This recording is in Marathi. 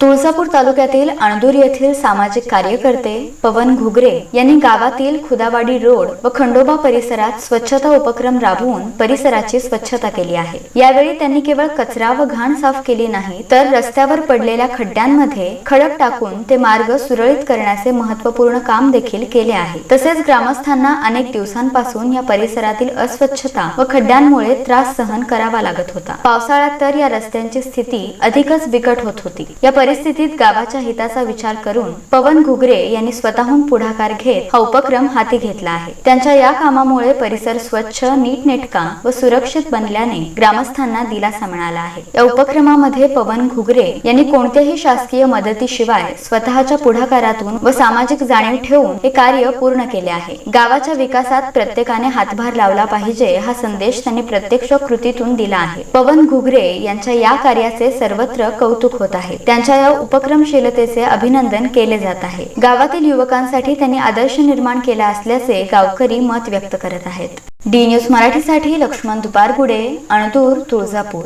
तुळजापूर तालुक्यातील अणदूर येथील सामाजिक कार्यकर्ते पवन घुगरे यांनी गावातील खुदावाडी रोड व खंडोबा परिसरात स्वच्छता उपक्रम राबवून परिसराची स्वच्छता केली आहे. यावेळी त्यांनी केवळ कचरा व घाण साफ केली नाही तर रस्त्यावर पडलेल्या खड्ड्यांमध्ये खडक टाकून ते मार्ग सुरळीत करण्याचे महत्त्वपूर्ण काम देखील केले आहे. तसेच ग्रामस्थांना अनेक दिवसांपासून या परिसरातील अस्वच्छता व खड्ड्यांमुळे त्रास सहन करावा लागत होता. पावसाळ्यात तर या रस्त्यांची स्थिती अधिकच बिकट होत होती. या परिस्थितीत गावाच्या हिताचा विचार करून पवन घुगरे यांनी स्वतःहून पुढाकार घेत हा उपक्रम हाती घेतला आहे. त्यांच्या या कामामुळे परिसर स्वच्छ नीटनेटका व सुरक्षित बनल्याने ग्रामस्थांना दिलासा मिळाला आहे. या उपक्रमामध्ये पवन घुगरे यांनी कोणत्याही शासकीय मदतीशिवाय स्वतःच्या पुढाकारातून व सामाजिक जाणीव ठेवून हे कार्य पूर्ण केले आहे. गावाच्या विकासात प्रत्येकाने हातभार लावला पाहिजे हा संदेश त्यांनी प्रत्यक्ष कृतीतून दिला आहे. पवन घुगरे यांच्या या कार्याचे सर्वत्र कौतुक होत आहे. त्यांच्या या उपक्रमशीलतेचे अभिनंदन केले जात आहे. गावातील युवकांसाठी त्यांनी आदर्श निर्माण केला असल्याचे गावकरी मत व्यक्त करत आहेत. डी न्यूज मराठीसाठी लक्ष्मण दुपारगुडे अणदूर तुळजापूर.